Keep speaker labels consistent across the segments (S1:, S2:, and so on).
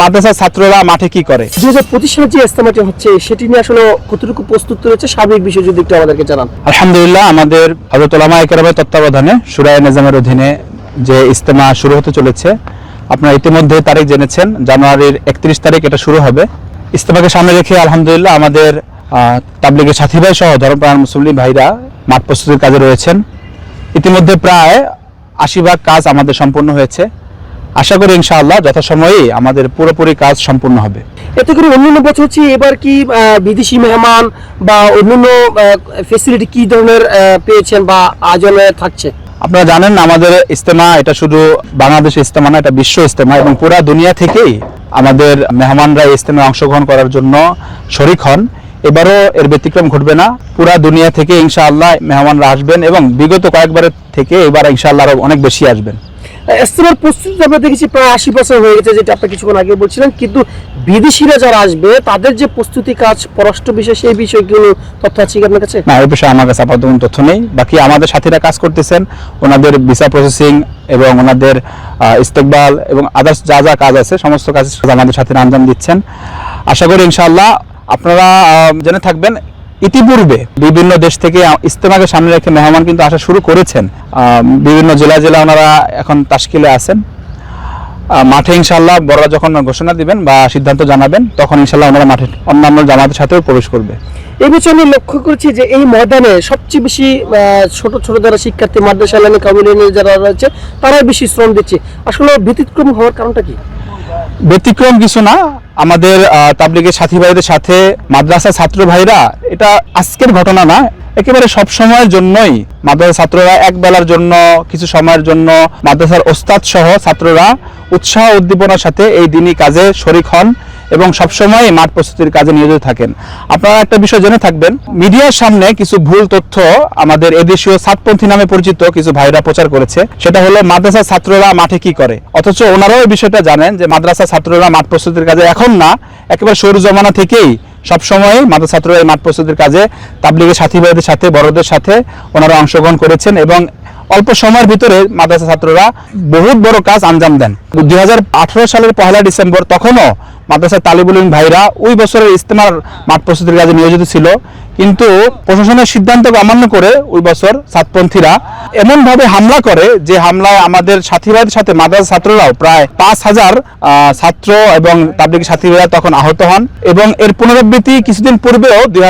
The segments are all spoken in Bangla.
S1: মাদ্রাসার ছাত্ররা মাঠে কি করে?
S2: দুই হাজার পঁচিশ সালে যে ইস্তেমাটি হচ্ছে সেটি নিয়ে আসলে কতটুকু প্রস্তুত রয়েছে সার্বিক বিষয় যদি একটু আমাদেরকে জানান।
S1: আলহামদুলিল্লাহ আমাদের হজরত ওলামা একরামের তত্ত্বাবধানে সুরায় নিজামের অধীনে যে ইস্তেমা শুরু হতে চলেছে আপনারা ইতিমধ্যে তারিখ জেনেছেন জানুয়ারির একত্রিশ তারিখ এটা শুরু হবে। ইস্তেমাকে সামনে রেখে আলহামদুলিল্লাহ আমাদের তাবলিগের সাথী ভাই সহ ধর্মপ্রাণ মুসলিম ভাইরা মাঠ প্রস্তুতির কাজে রয়েছেন। ইতিমধ্যে প্রায় আশি ভাগ কাজ আমাদের সম্পন্ন হয়েছে। আশা করি ইনশাআল্লাহ যথাসময়েই আমাদের পুরোপুরি কাজ সম্পূর্ণ হবে।
S2: এতে করে অন্যান্য বছর হচ্ছে এবার কি বিদেশি মেহমান বা অন্যান্য ফেসিলিটি কি ধরনের পেয়েছেন বা আয়োজনে থাকছে?
S1: আপনারা জানেন আমাদের ইস্তেমা এটা শুধু বাংলাদেশ ইস্তেমা না এটা বিশ্ব ইস্তেমা এবং পুরা দুনিয়া থেকেই আমাদের মেহমানরা ইস্তেমায় অংশগ্রহণ করার জন্য শরিক হন। এবারও এর ব্যতিক্রম ঘটবে না। পুরা দুনিয়া থেকে ইনশাআল্লাহ মেহমানরা আসবেন এবং বিগত কয়েকবারের থেকে এবার ইনশাআল্লাহ আরও অনেক বেশি আসবেন।
S2: ইস্তেমার প্রস্তুতি আমরা দেখেছি প্রায় আশি বছর হয়ে গেছে, যেটা আপনি কিছুক্ষণ আগে বলছিলেন। কিন্তু বিদেশিরা যারা আসবে, তাদের যে প্রস্তুতি কাজ, পররাষ্ট্র বিষয়ে, সেই বিষয়গুলো তথ্য আছে কি আপনার কাছে?
S1: না, এই বিষয়ে আমার কাছে আপাতত তথ্য নেই। বাকি আমাদের সাথীরা কাজ করতেছেন, ওনাদের ভিসা প্রসেসিং এবং ওনাদের ইস্তেকবাল এবং আদার্স যা যা কাজ আছে, সমস্ত কাজ আমাদের সাথীরা আঞ্জাম দিচ্ছেন। আশা করি ইনশাআল্লাহ আপনারা জেনে থাকবেন ইতিপূর্বে বিভিন্ন দেশ থেকে ইস্তেমাকে সামনে রেখে মেহমান কিন্তু আসা শুরু করেছেন। বিভিন্ন জেলা জেলা ওনারা এখন তাশকিলে আছেন। মাঠে ইনশাল্লাহ বড়রা যখন ঘোষণা দিবেন বা সিদ্ধান্ত জানাবেন, তখন ইনশাআল্লাহ ওনারা মাঠে অন্যান্য জামাতের সাথেও প্রবেশ করবে।
S2: এই বছর আমি লক্ষ্য করছি যে এই ময়দানে সবচেয়ে বেশি ছোট ছোট যারা শিক্ষার্থী, মাদ্রাসা লাইনে কাবিলিনে যারা রয়েছে, তারাই বেশি শ্রম দিচ্ছে। আসলে ব্যতিক্রম হওয়ার কারণটা কি?
S1: ব্যতিক্রম কিছু না। আমাদের তাবলিগের সাথী ভাইদের সাথে মাদ্রাসা ছাত্র ভাইরা, এটা আজকের ঘটনা না, একেবারে সব সময়ের জন্যই। মাদ্রাসা ছাত্ররা এক বেলার জন্য, কিছু সময়ের জন্য মাদ্রাসার ওস্তাদ সহ ছাত্ররা উৎসাহ উদ্দীপনার সাথে এই দিনই কাজে শরিক হন। এবং সবসময় মাঠ প্রস্তুতির কাজে নিয়োজিত থাকেন। আপনারা একটা বিষয় জেনে থাকবেন, মিডিয়ার সামনে কিছু ভুল তথ্য আমাদের এদেশীয় সাতপন্থী নামে পরিচিত কিছু ভাইরা প্রচার করেছে। সেটা হলো মাদ্রাসা ছাত্ররা মাঠে কি করে? অথচ ওনারাও এই বিষয়টা জানেন যে মাদ্রাসা ছাত্ররা মাঠ প্রস্তুতির কাজে এখন না, একেবারে সরু জমানা থেকেই সবসময় মাদ্রাসা ছাত্ররা এই মাঠ প্রস্তুতির কাজে তাবলিগের সাথী ভাইদের সাথে, বড়দের সাথে ওনারা অংশগ্রহণ করেছেন এবং অল্প সময়ের ভিতরে মাদ্রাসা ছাত্ররা বহুত বড় কাজ আঞ্জাম দেন। দুই সালের পহেলা ডিসেম্বর তখনও মাদ্রাসা তালিবুল ভাইরা ওই বছরের ইস্তেমার মাঠ প্রস্তুতির কাজে নিয়োজিত ছিল। কিন্তু প্রশাসনের সিদ্ধান্তকে অমান্য করে ওই বছর সাতপন্থীরা এমন ভাবে হামলা করে যে হামলায় আমাদের সাথী ভাইদের সাথে মাদ্রাসা ছাত্ররাও প্রায় পাঁচ হাজার ছাত্র এবং তাবলিগ সাথীরা তখন আহত হন এবং এর পুনরাবৃত্তি কিছুদিন পূর্বেও দুই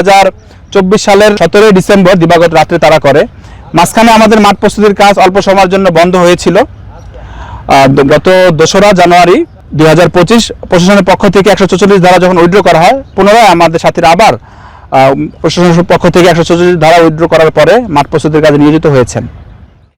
S1: চব্বিশ সালের সতেরোই ডিসেম্বর দিবাগত রাত্রে তারা করে। মাঝখানে আমাদের মাঠ প্রস্তুতির কাজ অল্প সময়ের জন্য বন্ধ হয়েছিল। গত দোসরা জানুয়ারি দুই হাজার পঁচিশ প্রশাসনের পক্ষ থেকে একশো চল্লিশ ধারা যখন উইড্রো করা হয়, পুনরায় আমাদের সাথীরা আবার প্রশাসনের পক্ষ থেকে একশো চল্লিশ ধারা উইড্রো করার পরে মাঠ প্রস্তুতির কাজে নিয়োজিত হয়েছেন।